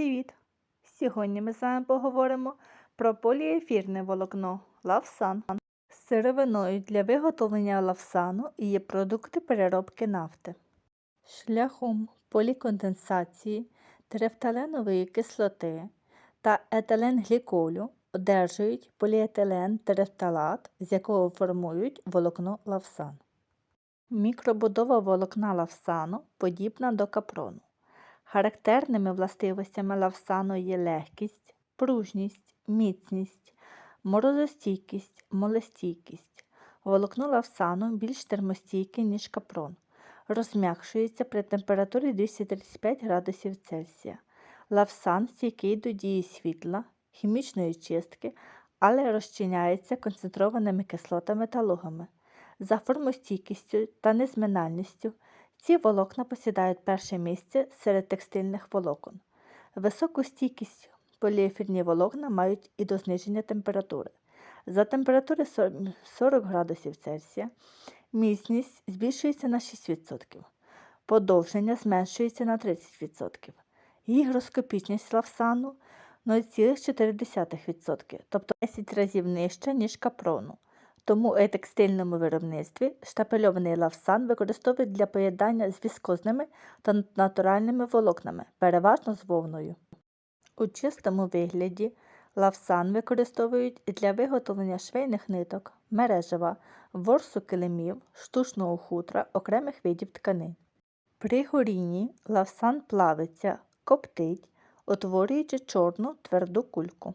Привіт! Сьогодні ми з вами поговоримо про поліефірне волокно лавсан. Сировиною для виготовлення лавсану є продукти переробки нафти. Шляхом поліконденсації терефталенової кислоти та етиленгліколю одержують поліетилен терефталат, з якого формують волокно лавсан. Мікробудова волокна лавсану подібна до капрону. Характерними властивостями лавсану є легкість, пружність, міцність, морозостійкість, молестійкість. Волокно лавсану більш термостійке, ніж капрон. Розм'якшується при температурі 235 градусів Цельсія. Лавсан стійкий до дії світла, хімічної чистки, але розчиняється концентрованими кислотами та лугами. За формостійкістю та незминальністю ці волокна посідають перше місце серед текстильних волокон. Високу стійкість поліефірні волокна мають і до зниження температури. За температури 40 градусів Цельсія міцність збільшується на 6%, подовження зменшується на 30%, гігроскопічність лавсану 0,4%, тобто 10 разів нижча, ніж капрону. Тому у текстильному виробництві штапельований лавсан використовують для поєднання з віскозними та натуральними волокнами, переважно з вовною. У чистому вигляді лавсан використовують для виготовлення швейних ниток, мережева, ворсу килимів, штучного хутра, окремих видів тканин. При горінні лавсан плавиться, коптить, утворюючи чорну тверду кульку.